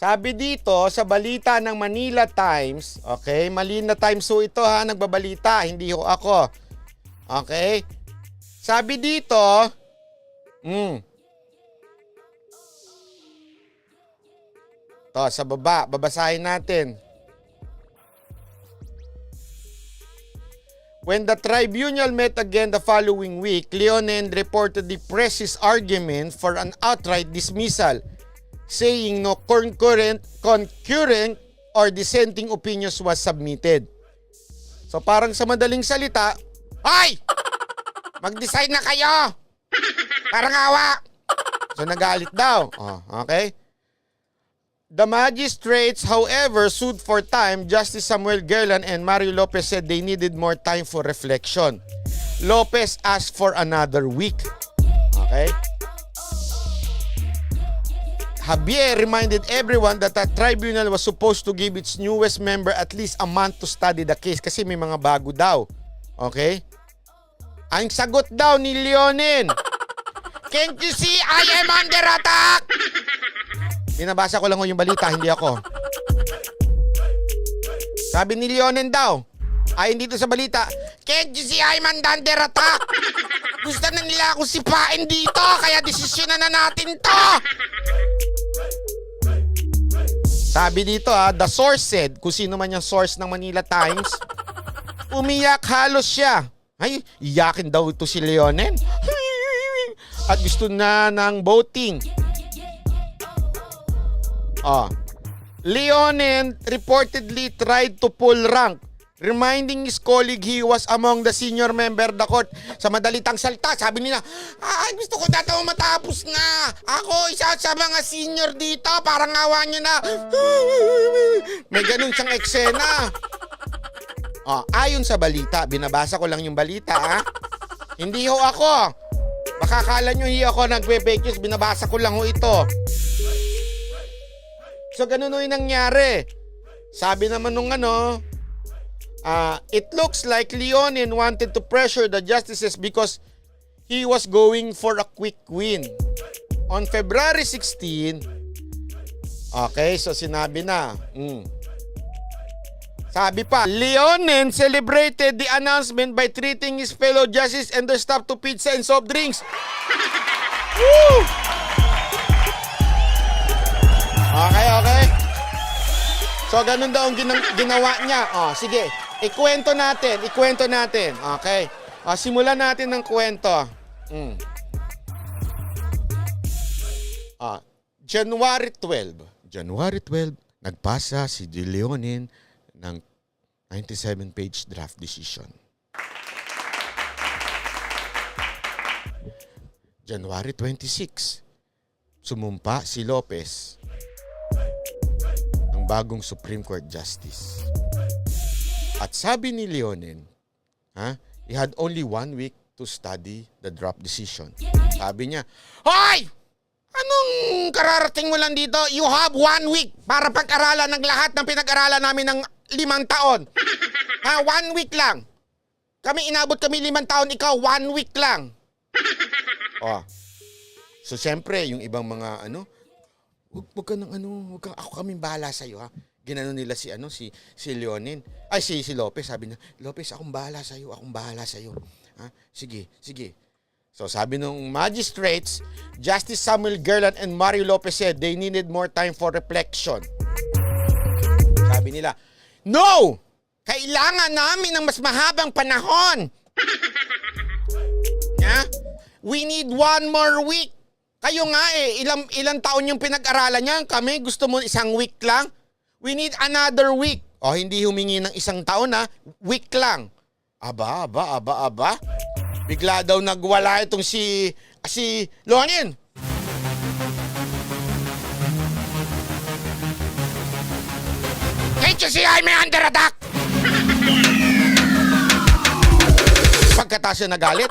Sabi dito sa balita ng Manila Times, okay, Manila Times ho ito ha, nagbabalita, hindi ho ako. Okay? Sabi dito, mm, to, sa baba, babasahin natin. When the tribunal met again the following week, Leonen reportedly pressed his argument for an outright dismissal, saying no concurrent, concurrent or dissenting opinions was submitted. So parang sa madaling salita, Hoy! Mag-decide na kayo! Parang awa! So nagalit daw. Oh, okay? The magistrates, however, sued for time. Justice Samuel Gerland and Mario Lopez said they needed more time for reflection. Lopez asked for another week. Okay? Javier reminded everyone that the tribunal was supposed to give its newest member at least a month to study the case kasi may mga bago daw. Okay? Ang sagot daw ni Leonin, Can't you see I am under attack? Binabasa ko lang yung balita, hindi ako. Sabi ni Leonen daw, ay hindi to sa balita, Can't you see I'm under attack? Gusto na nila akong sipain dito, kaya desisyon na, na natin to. Sabi dito ha, the source said, kung sino man yung source ng Manila Times, umiyak halos siya. Ay, iyakin daw ito si Leonen. At gusto na ng voting. Ah. Leonen reportedly tried to pull rank, reminding his colleague he was among the senior member the court. Sa madalitang salta, sabi nila, ay gusto ko ito matapos na. Ako isa sa mga senior dito, parang awa nyo na. May ganun siyang eksena. Ah, ayon sa balita, binabasa ko lang yung balita ha. Hindi ho ako. Baka kala nyo hindi ako nagbe-fake news, binabasa ko lang ho ito. So ganun yung nangyari. Sabi naman nung ano, ah, it looks like Leonin wanted to pressure the justices because he was going for a quick win. On February 16, okay, so sinabi na, mm, sabi pa, Leonin celebrated the announcement by treating his fellow justices and their staff to pizza and soft drinks. Woo! Okay, okay. So, ganun daw ang gina- ginawa niya. Oh, sige, ikwento natin, ikwento natin. Okay. Oh, simulan natin ng kwento. Mm. Ah, January 12. January 12, nagpasa si De Leonin ng 97-page draft decision. January 26, sumumpa si Lopez ng bagong Supreme Court Justice. At sabi ni Leonin, ha, he had only one week to study the draft decision. Sabi niya, Hoy! Anong kararating mo lang dito? You have one week para pag-aralan ng lahat ng pinag-aralan namin ng limang taon. Ha, one week lang. Kami inabot kami limang taon, ikaw one week lang. Oh. So siyempre, yung ibang mga ano, wag, wag ka ng ano, wag kang, ako kaming bahala sa iyo ha. Ginano nila si ano si si Leonin. Ay si si Lopez sabi niya, Lopez akong bahala sa iyo, akong bahala sa iyo. Ha? Sige, sige. So sabi nung magistrates, Justice Samuel Gerland and Mario Lopez said they needed more time for reflection. Sabi nila, No! Kailangan namin ng mas mahabang panahon. Ha? We need one more week. Kayo nga eh, ilang, ilang taon yung pinag-aralan niya. Kami, gusto mo isang week lang? We need another week. O, hindi humingi ng isang taon ha. Week lang. Aba, aba, aba, aba. Bigla daw nagwala itong si, si you see I'm under attack? Pagkatapos siya nagalit,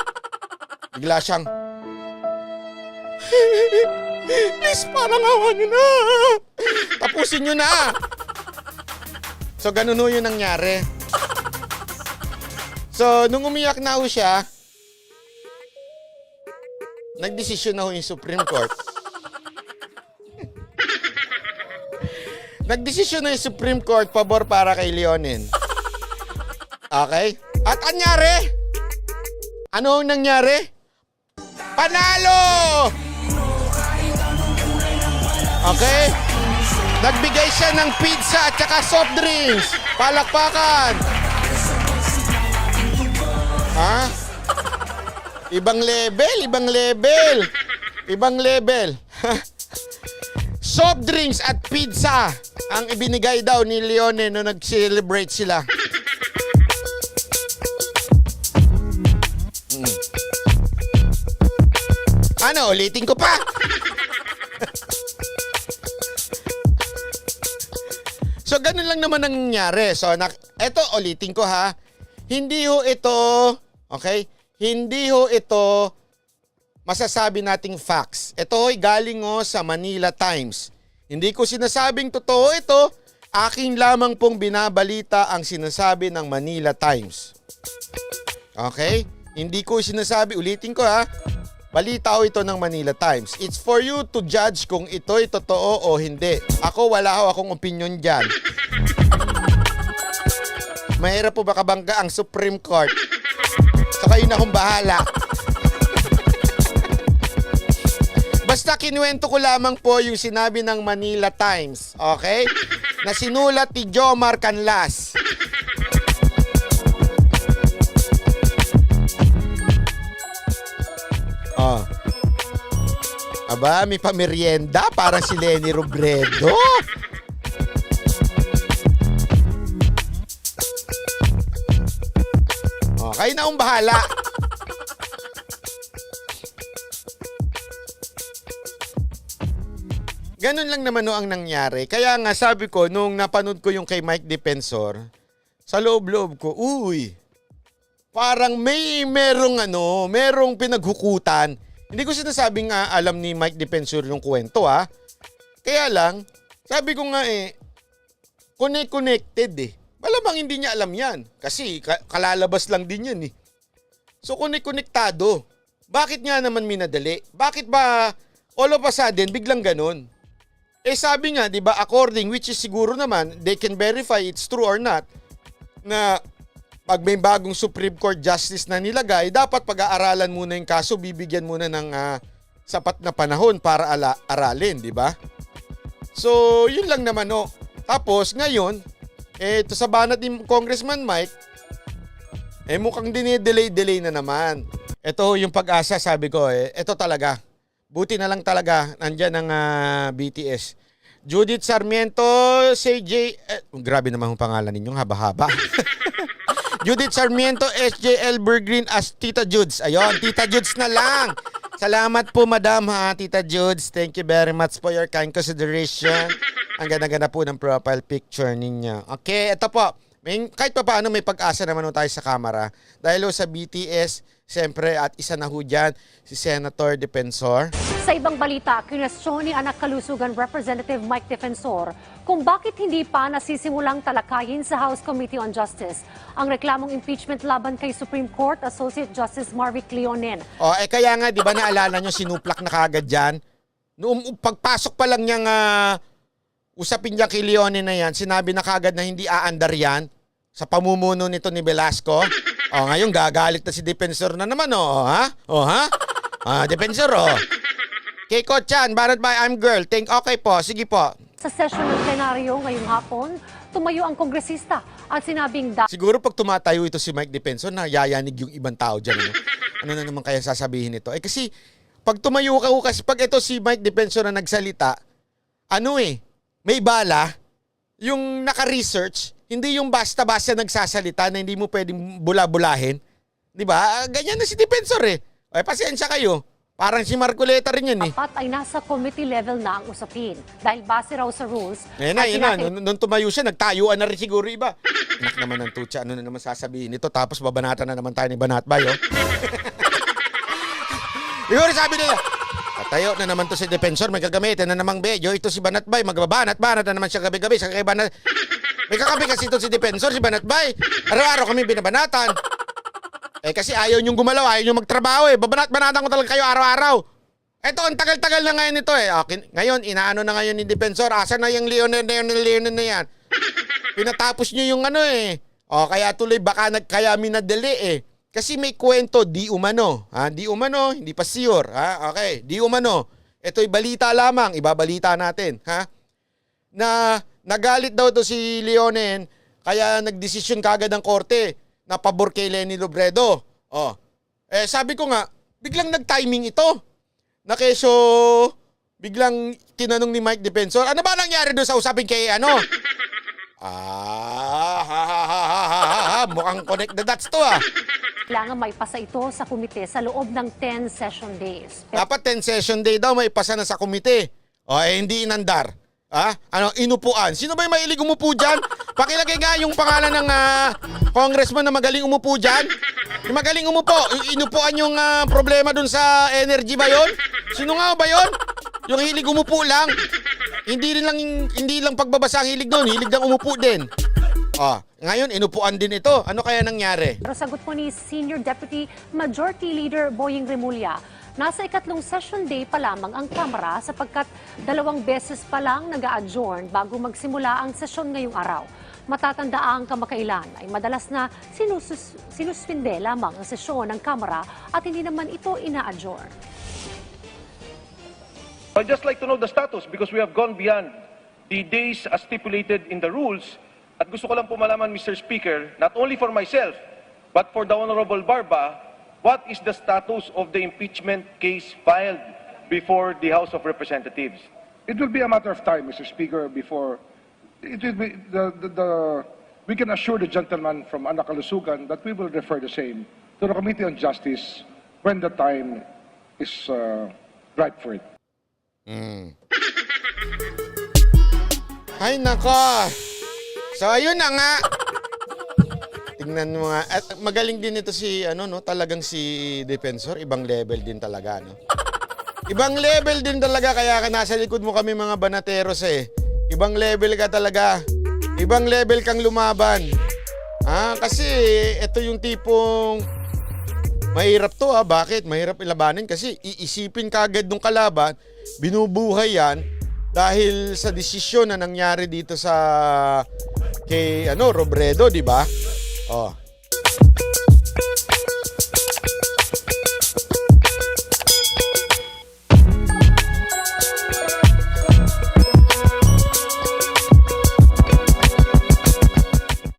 bigla siyang, Please, parang awa niyo na. Tapusin niyo na. So, ganun ho yung nangyari. So, nung umiyak na ho siya, nagdesisyon na ho yung Supreme Court. Nagdesisyon na yung Supreme Court pabor para kay Leonin. Okay? At anyari? Ano ang nangyari? Panalo! Okay? Nagbigay siya ng pizza at saka soft drinks. Palakpakan. Ha? Ibang level, ibang level. Ibang level. soft drinks at pizza ang ibinigay daw ni Leone nung nag-celebrate sila. Mm. Ano, ulitin ko pa. So, ganun lang naman ang nangyari. So, nak eto, ulitin ko ha. Hindi ho ito, okay? Hindi ho ito masasabi nating facts. Ito ho'y galing ho sa Manila Times. Hindi ko sinasabing totoo ito. Aking lamang pong binabalita ang sinasabi ng Manila Times. Okay? Hindi ko sinasabi, ulitin ko ha. Balita ko ito ng Manila Times. It's for you to judge kung ito'y totoo o hindi. Ako, wala ho akong opinion dyan. Mahirap po makabangga ang Supreme Court. So kayo na kung bahala. Basta kinuwento ko lamang po yung sinabi ng Manila Times. Okay? Na sinulat ni Jomar Canlas. Aba, may pamerienda para si Lenny Robredo. Oh, kayo na ang. Ganun lang naman no ang nangyari. Kaya nga sabi ko, nung napanood ko yung kay Mike Defensor, sa loob-loob ko, uy, parang may merong ano, merong pinaghukutan. Hindi ko sinasabing nga alam ni Mike Defensor yung kwento ha. Kaya lang, sabi ko nga eh, connect-connected eh. Malamang hindi niya alam yan. Kasi ka- kalalabas lang din yan eh. So connect-connectado. Bakit nga naman minadali? Bakit ba all of a sudden biglang ganun? Eh sabi nga, 'di ba, according which is siguro naman they can verify it's true or not na pag may bagong Supreme Court justice na nilagay, dapat pag-aaralan muna yung kaso, bibigyan muna ng ah, sapat na panahon para ala- aralin, 'di ba? So, yun lang naman no. Tapos ngayon, eh ito sa banat ni Congressman Mike, eh mukhang dinidelay-delay na naman. Ito yung pag-asa, sabi ko eh. Ito talaga. Buti na lang talaga, nandyan ang ah, BTS. Judith Sarmiento, CJ, eh, grabe naman yung pangalan ninyong haba-haba. Judith Sarmiento, SJ Elbergreen as Tita Judes. Ayun, Tita Judes na lang. Salamat po, Madam ha, Tita Judes. Thank you very much for your kind consideration. Ang ganda-ganda po ng profile picture ninyo. Okay, ito po. May, kahit pa paano may pag-asa naman tayo sa kamera. Dahil sa BTS, siyempre, at isa na ho dyan, si Senator Defensor. Sa ibang balita, kinestyon ni anak kalusugan Representative Mike Defensor kung bakit hindi pa nasisimulang talakayin sa House Committee on Justice ang reklamong impeachment laban kay Supreme Court Associate Justice Marvick Leonen. O, eh kaya nga, di ba naalala nyo, sinuplak na kagad dyan? Noong pagpasok pa lang niyang ah, usapin niya kay Leone na yan, sinabi na kagad na hindi aandar yan sa pamumuno nito ni Velasco. O, ngayon gagalit na si Defensor na naman, o, ha? O, ha? Ah, Defensor, o. Keiko Chan, Barat by I'm Girl. Think okay po, sige po. Sa session ng plenaryo ngayong hapon, tumayo ang kongresista at sinabing da- Siguro pag tumatayo ito si Mike Defensor, na yayanig yung ibang tao dyan. Ano, ano na naman kaya sasabihin nito? Eh kasi, pag tumayo ka kasi pag ito si Mike Defensor na nagsalita, ano eh, may bala, yung naka-research, hindi yung basta-basta nagsasalita na hindi mo pwedeng bula-bulahin. Di ba? Ah, Ganyan na si Defensor eh. Ay, pasensya kayo. Parang si Marcoleta rin yan eh. dapat ay nasa committee level na ang usapin dahil base raw sa rules. Ayan na, ay ayan na. Nung, nung tumayo siya, nagtayuan na rin siguro iba. Anak naman ng tutsa, ano na naman sasabihin nito? Tapos babanatan na naman tayo ni Banatbay, oh. Siguro sabi nila, Tatayo na naman to si Defensor, may gagamitin na namang bedyo. Ito si Banatbay, magbabanat-banat na naman siya gabi-gabi. Sa kay Banat... May kakabi kasi ito si Defensor, si Banatbay. Araw-araw kami binabanatan. Eh kasi ayaw niyong gumalaw, ayaw niyong magtrabaho eh. Babanat-banatan ko talaga kayo araw-araw. Eto, ang tagal-tagal na ngayon ito eh. Akin, ngayon, inaano na ngayon ni Defensor. Asa na yung Leonel, Leonel, Leonel na yan? Pinatapos nyo yung ano eh. O, kaya tuloy baka nag, kaya minadali eh. Kasi may kwento, di umano. Ha? Di umano, hindi pa sure. Ha? Okay, di umano. Ito'y balita lamang, ibabalita natin. Ha? Na nagalit daw to si Leonen, kaya nagdesisyon kagad ng korte na pabor kay Lenny Robredo. Oh. Eh, sabi ko nga, biglang nag-timing ito. Na keso, biglang tinanong ni Mike Defensor, ano ba nangyari doon sa usapin kay ano? Ah, ha, ha, ha, ha, ha, ha, ha. mukhang connect the dots to ah. Kailangan may pasa ito sa komite sa loob ng 10 session days. Pero Dapat 10 session day daw may pasa na sa komite. O eh, hindi inandar. Ha? Ano, inupuan. Sino ba yung mahilig umupo dyan? Pakilagay nga yung pangalan ng ah, congressman na magaling umupo dyan. Yung magaling umupo. Inupuan yung ah, problema dun sa energy ba yon? Sino nga ba yon? Yung hilig umupo lang. Hindi rin lang hindi lang pagbabasa ang hilig doon, hilig lang umupo din. Ah, ngayon inupuan din ito. Ano kaya nangyari? Pero sagot po ni Senior Deputy Majority Leader Boying Remulla, nasa ikatlong session day pa lamang ang Kamara sapagkat dalawang beses pa lang nag adjourn bago magsimula ang sesyon ngayong araw. Matatanda ang kamakailan ay madalas na sinusus, sinuspinde lamang ang sesyon ng Kamara at hindi naman ito ina-adjourn. I'd just like to know the status because we have gone beyond the days as stipulated in the rules. At gusto ko lang po malaman, Mr. Speaker, not only for myself, but for the Honorable Barba, what is the status of the impeachment case filed before the House of Representatives? It will be a matter of time, Mr. Speaker, before it will be the, the, the we can assure the gentleman from Anakalusugan that we will refer the same to the Committee on Justice when the time is uh, right for it. Ay, nako. So, ayun na nga. Tingnan mo nga. At magaling din ito si, ano, no? Talagang si Defensor. Ibang level din talaga, no? Ibang level din talaga. Kaya ka nasa likod mo kami mga banateros, eh. Ibang level ka talaga. Ibang level kang lumaban. Ah, kasi ito yung tipong Mahirap to ha. Bakit? Mahirap ilabanin kasi iisipin kagad nung kalaban, binubuhay yan dahil sa desisyon na nangyari dito sa kay ano Robredo, di ba? Oh,